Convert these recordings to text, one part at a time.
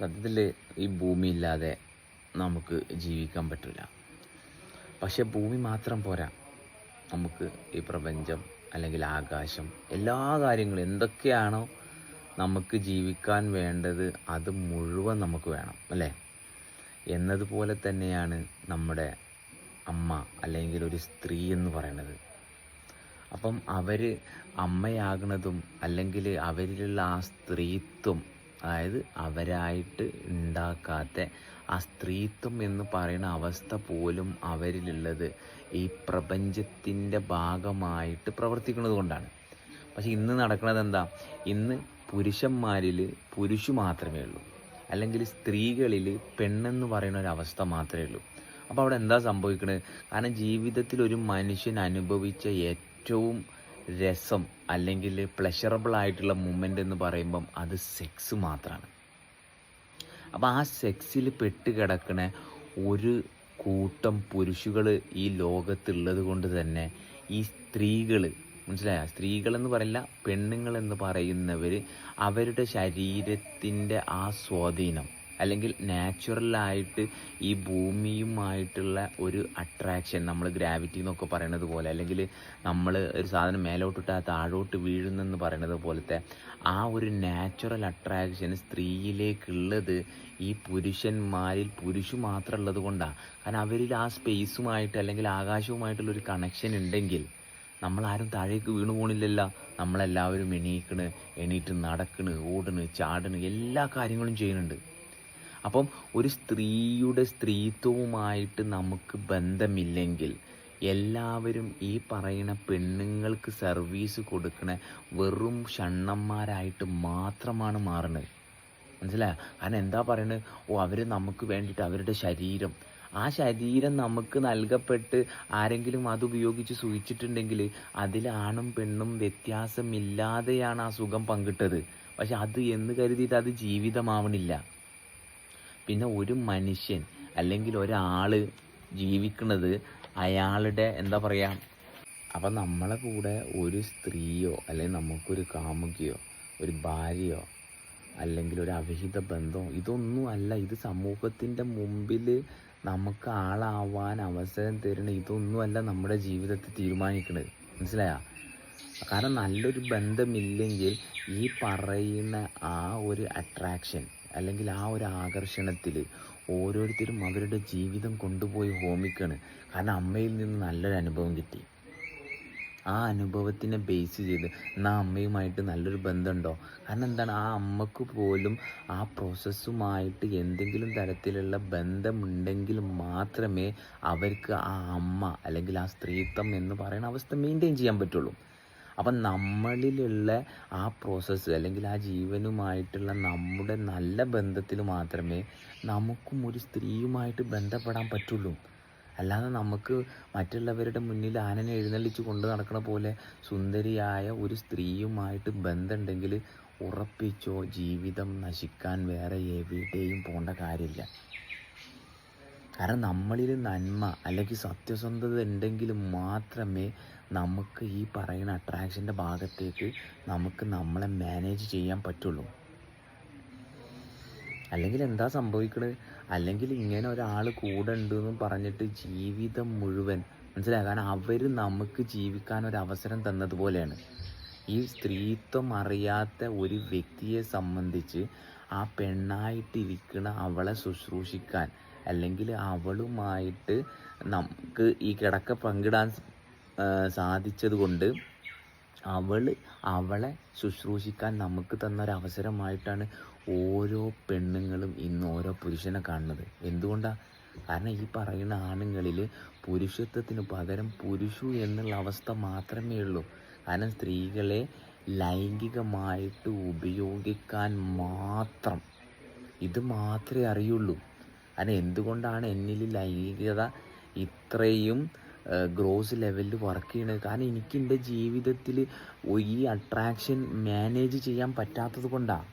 സത്യത്തിൽ ഈ ഭൂമി ഇല്ലാതെ നമുക്ക് ജീവിക്കാൻ പറ്റില്ല പക്ഷെ ഭൂമി മാത്രം പോരാ. നമുക്ക് ഈ പ്രപഞ്ചം അല്ലെങ്കിൽ ആകാശം എല്ലാ കാര്യങ്ങളും എന്തൊക്കെയാണോ നമുക്ക് ജീവിക്കാൻ വേണ്ടത് അത് മുഴുവൻ നമുക്ക് വേണം അല്ലേ? എന്നതുപോലെ തന്നെയാണ് നമ്മുടെ അമ്മ അല്ലെങ്കിൽ ഒരു സ്ത്രീ എന്ന് പറയുന്നത്. അപ്പം അവർ അമ്മയാകുന്നതും അല്ലെങ്കിൽ അവരിലുള്ള ആ സ്ത്രീത്വം അതായത് അവരായിട്ട് ഉണ്ടാക്കാത്ത ആ സ്ത്രീത്വം എന്ന് പറയുന്ന അവസ്ഥ പോലും അവരിലുള്ളത് ഈ പ്രപഞ്ചത്തിന്റെ ഭാഗമായിട്ട് പ്രവർത്തിക്കുന്നത് കൊണ്ടാണ്. പക്ഷെ ഇന്ന് നടക്കുന്നത് എന്താ? ഇന്ന് പുരുഷന്മാരിൽ പുരുഷു മാത്രമേ ഉള്ളൂ. അല്ലെങ്കിൽ സ്ത്രീകളിൽ പെണ്ണെന്ന് പറയുന്ന ഒരു അവസ്ഥ മാത്രമേ ഉള്ളൂ. അപ്പോൾ അവിടെ എന്താ സംഭവിക്കുന്നത് കാരണം ജീവിതത്തിൽ ഒരു മനുഷ്യൻ അനുഭവിച്ച ഏറ്റവും രസം അല്ലെങ്കിൽ പ്ലഷറബിൾ ആയിട്ടുള്ള മൂമെന്റ് എന്ന് പറയുമ്പം അത് സെക്സ് മാത്രമാണ് അപ്പോൾ ആ സെക്സിൽ പെട്ട് കിടക്കണ ഒരു കൂട്ടം പുരുഷുകൾ ഈ ലോകത്തുള്ളത് കൊണ്ട് തന്നെ ഈ സ്ത്രീകൾ മനസ്സിലായ? സ്ത്രീകളെന്ന് പറയില്ല പെണ്ണുങ്ങളെന്ന് പറയുന്നവർ അവരുടെ ശരീരത്തിന്റെ ആ സ്വാധീനം അല്ലെങ്കിൽ നാച്ചുറലായിട്ട് ഈ ഭൂമിയുമായിട്ടുള്ള ഒരു അട്രാക്ഷൻ നമ്മൾ ഗ്രാവിറ്റി എന്നൊക്കെ പറയണത് പോലെ അല്ലെങ്കിൽ നമ്മൾ ഒരു സാധനം മേലോട്ടിട്ട് താഴോട്ട് വീഴുന്നെന്ന് പറയണത് പോലത്തെ ആ ഒരു നാച്ചുറൽ അട്രാക്ഷൻ സ്ത്രീയിലേക്കുള്ളത് ഈ പുരുഷന്മാരിൽ പുരുഷു മാത്രം ഉള്ളത് കൊണ്ടാണ് കാരണം അവരിൽ ആ സ്പേസുമായിട്ട് അല്ലെങ്കിൽ ആകാശവുമായിട്ടുള്ള ഒരു കണക്ഷൻ ഉണ്ടെങ്കിൽ നമ്മളാരും താഴേക്ക് വീണു പോണില്ലല്ല. നമ്മളെല്ലാവരും എണീക്കണ് എണീറ്റ് നടക്കണ് ഓടണ് ചാടണ് എല്ലാ കാര്യങ്ങളും ചെയ്യുന്നുണ്ട്. അപ്പം ഒരു സ്ത്രീയുടെ സ്ത്രീത്വവുമായിട്ട് നമുക്ക് ബന്ധമില്ലെങ്കിൽ എല്ലാവരും ഈ പറയുന്ന പെണ്ണുങ്ങൾക്ക് സർവീസ് കൊടുക്കണ വെറും ഷണ്ണന്മാരായിട്ട് മാത്രമാണ് മാറുന്നത് മനസ്സിലായോ? കാരണം എന്താ പറയുന്നത് ഓ അവർ നമുക്ക് വേണ്ടിയിട്ട് അവരുടെ ശരീരം. ആ ശരീരം നമുക്ക് നൽകപ്പെട്ട് ആരെങ്കിലും അത് ഉപയോഗിച്ച് സൂചിച്ചിട്ടുണ്ടെങ്കിൽ അതിൽ ആണും പെണ്ണും വ്യത്യാസമില്ലാതെയാണ് ആ സുഖം പങ്കിട്ടത്. പക്ഷെ അത് എന്ന് കരുതിയിട്ട് അത് ജീവിതമാവണില്ല. പിന്നെ ഒരു മനുഷ്യൻ അല്ലെങ്കിൽ ഒരാൾ ജീവിക്കുന്നത് അയാളുടെ എന്താ പറയുക അപ്പം നമ്മളെ കൂടെ ഒരു സ്ത്രീയോ അല്ലെങ്കിൽ നമുക്കൊരു കാമുകിയോ ഒരു ഭാര്യയോ അല്ലെങ്കിൽ ഒരു അവിഹിത ബന്ധമോ ഇതൊന്നും അല്ല. ഇത് സമൂഹത്തിന്റെ മുമ്പിൽ നമുക്ക് ആളാവാൻ അവസരം തരുന്ന ഇതൊന്നുമല്ല നമ്മുടെ ജീവിതത്തിൽ തീരുമാനിക്കുന്നത് മനസ്സിലായോ? കാരണം നല്ലൊരു ബന്ധമില്ലെങ്കിൽ ഈ പറയുന്ന ആ ഒരു അട്രാക്ഷൻ അല്ലെങ്കിൽ ആ ഒരു ആകർഷണത്തിൽ ഓരോരുത്തരും അവരുടെ ജീവിതം കൊണ്ടുപോയി ഹോമിക്കാണ്. കാരണം അമ്മയിൽ നിന്ന് നല്ലൊരു അനുഭവം കിട്ടി. ആ അനുഭവത്തിനെ ബേസ് ചെയ്ത് എന്നാൽ അമ്മയുമായിട്ട് നല്ലൊരു ബന്ധമുണ്ടോ? കാരണം എന്താണ്? ആ അമ്മയ്ക്ക് പോലും ആ പ്രോസസ്സുമായിട്ട് എന്തെങ്കിലും തരത്തിലുള്ള ബന്ധമുണ്ടെങ്കിൽ മാത്രമേ അവർക്ക് ആ അമ്മ അല്ലെങ്കിൽ ആ സ്ത്രീത്വം എന്ന് പറയുന്ന അവസ്ഥ മെയിന്റെയിൻ ചെയ്യാൻ പറ്റുള്ളൂ. അപ്പം നമ്മളിലുള്ള ആ പ്രോസസ്സ് അല്ലെങ്കിൽ ആ ജീവനുമായിട്ടുള്ള നമ്മുടെ നല്ല ബന്ധത്തിൽ മാത്രമേ നമുക്കും ഒരു സ്ത്രീയുമായിട്ട് ബന്ധപ്പെടാൻ പറ്റുള്ളൂ. അല്ലാതെ നമുക്ക് മറ്റുള്ളവരുടെ മുന്നിൽ ആനനെ എഴുന്നള്ളിച്ച് കൊണ്ട് നടക്കണ പോലെ സുന്ദരിയായ ഒരു സ്ത്രീയുമായിട്ട് ബന്ധമുണ്ടെങ്കിൽ ഉറപ്പിച്ചോ ജീവിതം നശിക്കാൻ വേറെ എവിടെയും പോകേണ്ട കാര്യമില്ല. കാരണം നമ്മളിൽ നന്മ അല്ലെങ്കിൽ സത്യസന്ധത ഉണ്ടെങ്കിൽ മാത്രമേ നമുക്ക് ഈ പറയുന്ന അട്രാക്ഷന്റെ ഭാഗത്തേക്ക് നമുക്ക് നമ്മളെ മാനേജ് ചെയ്യാൻ പറ്റുള്ളൂ. അല്ലെങ്കിൽ എന്താ സംഭവിക്കണത് അല്ലെങ്കിൽ ഇങ്ങനെ ഒരാൾ കൂടെ എന്ന് പറഞ്ഞിട്ട് ജീവിതം മുഴുവൻ മനസ്സിലായി? കാരണം അവർ നമുക്ക് ജീവിക്കാൻ ഒരു അവസരം തന്നതുപോലെയാണ് ഈ സ്ത്രീത്വം അറിയാത്ത ഒരു വ്യക്തിയെ സംബന്ധിച്ച് ആ പെണ്ണായിട്ടിരിക്കുന്ന അവളെ ശുശ്രൂഷിക്കാൻ അല്ലെങ്കിൽ അവളുമായിട്ട് നമുക്ക് ഈ കിടക്ക പങ്കിടാൻ സാധിച്ചത് കൊണ്ട് അവൾ അവളെ ശുശ്രൂഷിക്കാൻ നമുക്ക് തന്ന ഒരു അവസരമായിട്ടാണ് ഓരോ പെണ്ണുങ്ങളും ഇന്ന് ഓരോ പുരുഷനെ കാണുന്നത്. എന്തുകൊണ്ടാണ് കാരണം ഈ പറയുന്ന ആണുങ്ങളിൽ പുരുഷത്വത്തിന് പകരം പുരുഷു എന്നുള്ള അവസ്ഥ മാത്രമേ ഉള്ളൂ. കാരണം സ്ത്രീകളെ ലൈംഗികമായിട്ട് ഉപയോഗിക്കാൻ മാത്രം. ഇത് മാത്രമേ അറിയുള്ളൂ. കാരണം എന്തുകൊണ്ടാണ് എന്നിൽ ലൈംഗികത ഇത്രയും ഗ്രോസ് ലെവലിൽ വർക്ക് ചെയ്യണത്? കാരണം എനിക്ക് എന്റെ ജീവിതത്തിൽ ഈ അട്രാക്ഷൻ മാനേജ് ചെയ്യാൻ പറ്റാത്തത് കൊണ്ടാണ്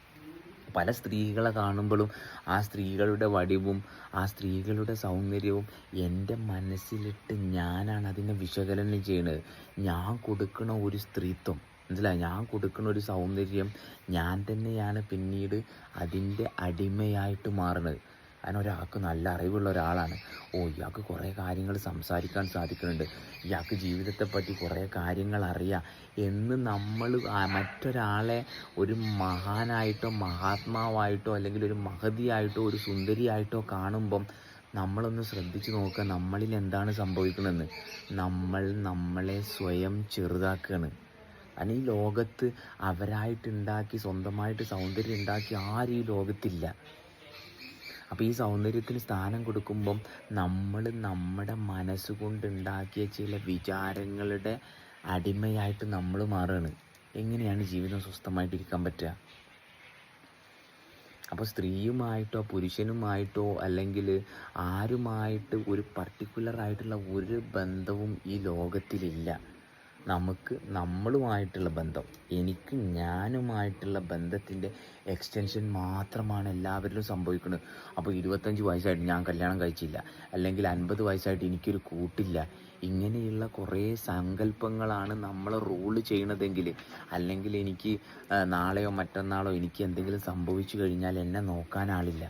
പല സ്ത്രീകളെ കാണുമ്പോഴും ആ സ്ത്രീകളുടെ വടിവും ആ സ്ത്രീകളുടെ സൗന്ദര്യവും എന്റെ മനസ്സിലിട്ട് ഞാനാണ് അതിനെ വിശകലനം ചെയ്യുന്നത് ഞാൻ കൊടുക്കുന്ന ഒരു സ്ത്രീത്വം മനസ്സിലായി? ഞാൻ കൊടുക്കുന്ന ഒരു സൗന്ദര്യം ഞാൻ തന്നെയാണ് പിന്നീട് അതിന്റെ അടിമയായിട്ട് മാറുന്നത് കാരണം ഒരാൾക്ക് നല്ല അറിവുള്ള ഒരാളാണ്. ഓ ഇയാൾക്ക് കുറേ കാര്യങ്ങൾ സംസാരിക്കാൻ സാധിക്കുന്നുണ്ട്. ഇയാൾക്ക് ജീവിതത്തെപ്പറ്റി കുറേ കാര്യങ്ങൾ അറിയാം. എന്ന് നമ്മൾ മറ്റൊരാളെ ഒരു മഹാനായിട്ടോ മഹാത്മാവായിട്ടോ അല്ലെങ്കിൽ ഒരു മഹതിയായിട്ടോ ഒരു സുന്ദരിയായിട്ടോ കാണുമ്പം നമ്മളൊന്ന് ശ്രദ്ധിച്ചു നോക്കുക നമ്മളിൽ എന്താണ് സംഭവിക്കുന്നതെന്ന്. നമ്മൾ നമ്മളെ സ്വയം ചെറുതാക്കുകയാണ്. കാരണം ഈ ലോകത്ത് അവരായിട്ടുണ്ടാക്കി സ്വന്തമായിട്ട് സൗന്ദര്യം ഉണ്ടാക്കി ആരും ഈ ലോകത്തില്ല. അപ്പോൾ ഈ സൗന്ദര്യത്തിന് സ്ഥാനം കൊടുക്കുമ്പം നമ്മൾ നമ്മുടെ മനസ്സുകൊണ്ടുണ്ടാക്കിയ ചില വിചാരങ്ങളുടെ അടിമയായിട്ട് നമ്മൾ മാറുകയാണ്. എങ്ങനെയാണ് ജീവിതം സ്വസ്ഥമായിട്ടിരിക്കാൻ പറ്റുക? അപ്പോൾ സ്ത്രീയുമായിട്ടോ പുരുഷനുമായിട്ടോ അല്ലെങ്കിൽ ആരുമായിട്ട് ഒരു പർട്ടിക്കുലറായിട്ടുള്ള ഒരു ബന്ധവും ഈ ലോകത്തിലില്ല. നമുക്ക് നമ്മളുമായിട്ടുള്ള ബന്ധം എനിക്ക് ഞാനുമായിട്ടുള്ള ബന്ധത്തിന്റെ എക്സ്റ്റൻഷൻ മാത്രമാണ് എല്ലാവരിലും സംഭവിക്കുന്നത്. അപ്പോൾ ഇരുപത്തഞ്ച് വയസ്സായിട്ട് ഞാൻ കല്യാണം കഴിച്ചില്ല അല്ലെങ്കിൽ അൻപത് വയസ്സായിട്ട് എനിക്കൊരു കൂട്ടില്ല ഇങ്ങനെയുള്ള കുറേ സങ്കല്പങ്ങളാണ് നമ്മൾ റൂൾ ചെയ്യണതെങ്കിൽ അല്ലെങ്കിൽ എനിക്ക് നാളെയോ മറ്റന്നാളോ എനിക്ക് എന്തെങ്കിലും സംഭവിച്ചു കഴിഞ്ഞാൽ എന്നെ നോക്കാൻ ആളില്ല.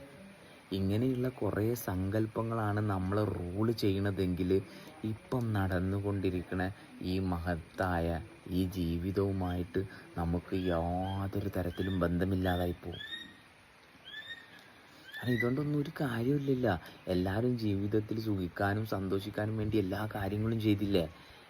ഇങ്ങനെയുള്ള കുറേ സങ്കല്പങ്ങളാണ് നമ്മൾ റൂൾ ചെയ്യണതെങ്കിൽ ഇപ്പം നടന്നുകൊണ്ടിരിക്കുന്ന ഈ മഹത്തായ ഈ ജീവിതവുമായിട്ട് നമുക്ക് യാതൊരു തരത്തിലും ബന്ധമില്ലാതായി പോകും കാരണം ഇതുകൊണ്ടൊന്നും ഒരു കാര്യമില്ലല്ല എല്ലാവരും ജീവിതത്തിൽ സുഖിക്കാനും സന്തോഷിക്കാനും വേണ്ടി എല്ലാ കാര്യങ്ങളും ചെയ്തില്ലേ?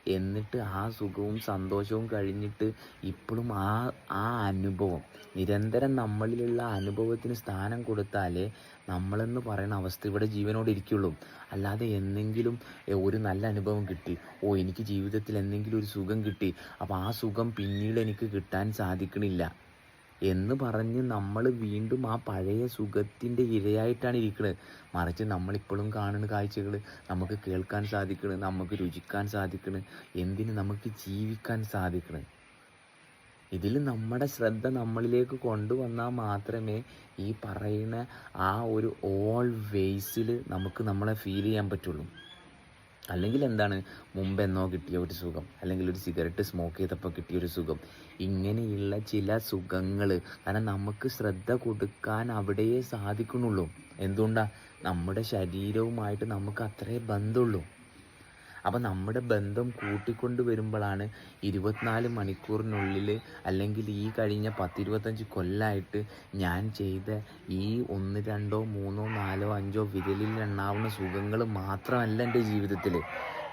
എന്നിട്ട് ആ സുഖവും സന്തോഷവും കഴിഞ്ഞിട്ട് ഇപ്പോഴും ആ ആ അനുഭവം നിരന്തരം നമ്മളിലുള്ള അനുഭവത്തിന് സ്ഥാനം കൊടുത്താലേ നമ്മളെന്ന് പറയുന്ന അവസ്ഥ ഇവിടെ ജീവനോട് ഇരിക്കുള്ളൂ. അല്ലാതെ എന്തെങ്കിലും ഒരു നല്ല അനുഭവം കിട്ടി. ഓ എനിക്ക് ജീവിതത്തിൽ എന്തെങ്കിലും ഒരു സുഖം കിട്ടി. അപ്പോൾ ആ സുഖം പിന്നീട് എനിക്ക് കിട്ടാൻ സാധിക്കണില്ല. എന്ന് പറഞ്ഞ് നമ്മൾ വീണ്ടും ആ പഴയ സുഖത്തിന്റെ ഇരയായിട്ടാണ് ഇരിക്കുന്നത് മറിച്ച് നമ്മളിപ്പോഴും കാണുന്ന കാഴ്ചകൾ നമുക്ക് കേൾക്കാൻ സാധിക്കണം നമുക്ക് രുചിക്കാൻ സാധിക്കണം എന്തിന് നമുക്ക് ജീവിക്കാൻ സാധിക്കണം. ഇതിൽ നമ്മുടെ ശ്രദ്ധ നമ്മളിലേക്ക് കൊണ്ടുവന്നാൽ മാത്രമേ ഈ പറയുന്ന ആ ഒരു ഓൾ വേസിൽ നമുക്ക് നമ്മളെ ഫീൽ ചെയ്യാൻ പറ്റുള്ളൂ. അല്ലെങ്കിൽ എന്താണ് മുമ്പ് എന്നോ കിട്ടിയ ഒരു സുഖം. അല്ലെങ്കിൽ ഒരു സിഗരറ്റ് സ്മോക്ക് ചെയ്തപ്പോൾ കിട്ടിയ ഒരു സുഖം. ഇങ്ങനെയുള്ള ചില സുഖങ്ങൾ കാരണം നമുക്ക് ശ്രദ്ധ കൊടുക്കാൻ അവിടെയേ സാധിക്കുന്നുള്ളൂ. എന്തുകൊണ്ടാണ് നമ്മുടെ ശരീരവുമായിട്ട് നമുക്ക് അത്രേ ബന്ധമുള്ളൂ അപ്പം നമ്മുടെ ബന്ധം കൂട്ടിക്കൊണ്ട് വരുമ്പോഴാണ് ഇരുപത്തിനാല് മണിക്കൂറിനുള്ളിൽ അല്ലെങ്കിൽ ഈ കഴിഞ്ഞ പത്തിരുപത്തഞ്ച് കൊല്ലമായിട്ട് ഞാൻ ചെയ്ത ഈ ഒന്ന് രണ്ടോ മൂന്നോ നാലോ അഞ്ചോ വിരലിൽ എണ്ണാവുന്ന സുഖങ്ങൾ മാത്രമല്ല എന്റെ ജീവിതത്തിൽ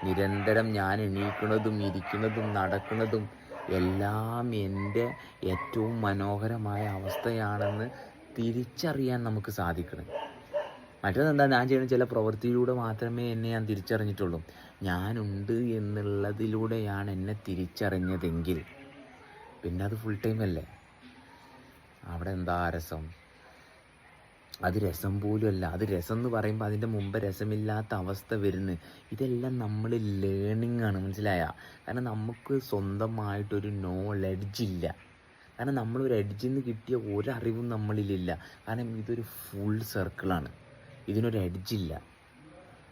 നിരന്തരം ഞാൻ എണീക്കുന്നതും ഇരിക്കുന്നതും നടക്കുന്നതും എല്ലാം എന്റെ ഏറ്റവും മനോഹരമായ അവസ്ഥയാണെന്ന് തിരിച്ചറിയാൻ നമുക്ക് സാധിക്കണം. മറ്റൊന്നെന്താ ഞാൻ ചെയ്യുന്ന ചില പ്രവൃത്തിയിലൂടെ മാത്രമേ എന്നെ ഞാൻ തിരിച്ചറിഞ്ഞിട്ടുള്ളൂ. ഞാനുണ്ട് എന്നുള്ളതിലൂടെയാണ് എന്നെ തിരിച്ചറിഞ്ഞതെങ്കിൽ. പിന്നെ അത് ഫുൾ ടൈം അല്ലേ? അവിടെ എന്താ രസം? അത് രസം പോലും അല്ല. അത് രസം എന്ന് പറയുമ്പോൾ അതിന്റെ മുമ്പ് രസമില്ലാത്ത അവസ്ഥ വരുന്നു. ഇതെല്ലാം നമ്മൾ ലേണിംഗ് ആണ് മനസ്സിലായ? കാരണം നമുക്ക് സ്വന്തമായിട്ടൊരു നോളഡ്ജ് ഇല്ല. കാരണം നമ്മൾ ഒരു എഡ്ജിൽ നിന്ന് കിട്ടിയ ഒരറിവും നമ്മളിലില്ല. കാരണം ഇതൊരു ഫുൾ സർക്കിളാണ് ഇതിനൊരു എഡ്ജില്ല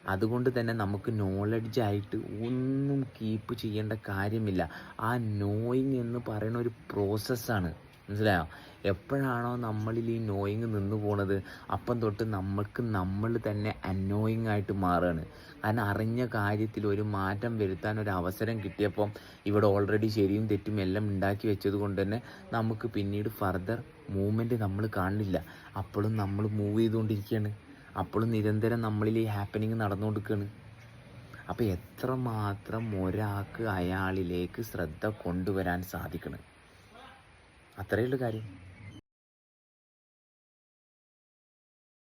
അതുകൊണ്ട് തന്നെ നമുക്ക് നോളഡ്ജ് ആയിട്ട് ഒന്നും കീപ്പ് ചെയ്യേണ്ട കാര്യമില്ല. ആ നോയിങ് എന്ന് പറയുന്ന ഒരു പ്രോസസ്സാണ് മനസ്സിലായോ? എപ്പോഴാണോ നമ്മളിൽ ഈ നോയിങ് നിന്ന് പോണത് അപ്പം തൊട്ട് നമ്മൾക്ക് നമ്മൾ തന്നെ അന്നോയിങ് ആയിട്ട് മാറുകയാണ് കാരണം അറിഞ്ഞ കാര്യത്തിൽ ഒരു മാറ്റം വരുത്താൻ ഒരു അവസരം കിട്ടിയപ്പം ഇവിടെ ഓൾറെഡി ശരിയും തെറ്റും എല്ലാം ഉണ്ടാക്കി വെച്ചത് കൊണ്ട് തന്നെ നമുക്ക് പിന്നീട് ഫർദർ മൂവ്മെന്റ് നമ്മൾ കാണുന്നില്ല. അപ്പോഴും നമ്മൾ മൂവ് ചെയ്തുകൊണ്ടിരിക്കുകയാണ്. അപ്പോഴും നിരന്തരം നമ്മളിൽ ഈ ഹാപ്പനിങ് നടന്നുകൊടുക്കുകയാണ് അപ്പോൾ എത്രമാത്രം ഒരാൾക്ക് അയാളിലേക്ക് ശ്രദ്ധ കൊണ്ടുവരാൻ സാധിക്കണം? അത്രയേ ഉള്ളൂ കാര്യം.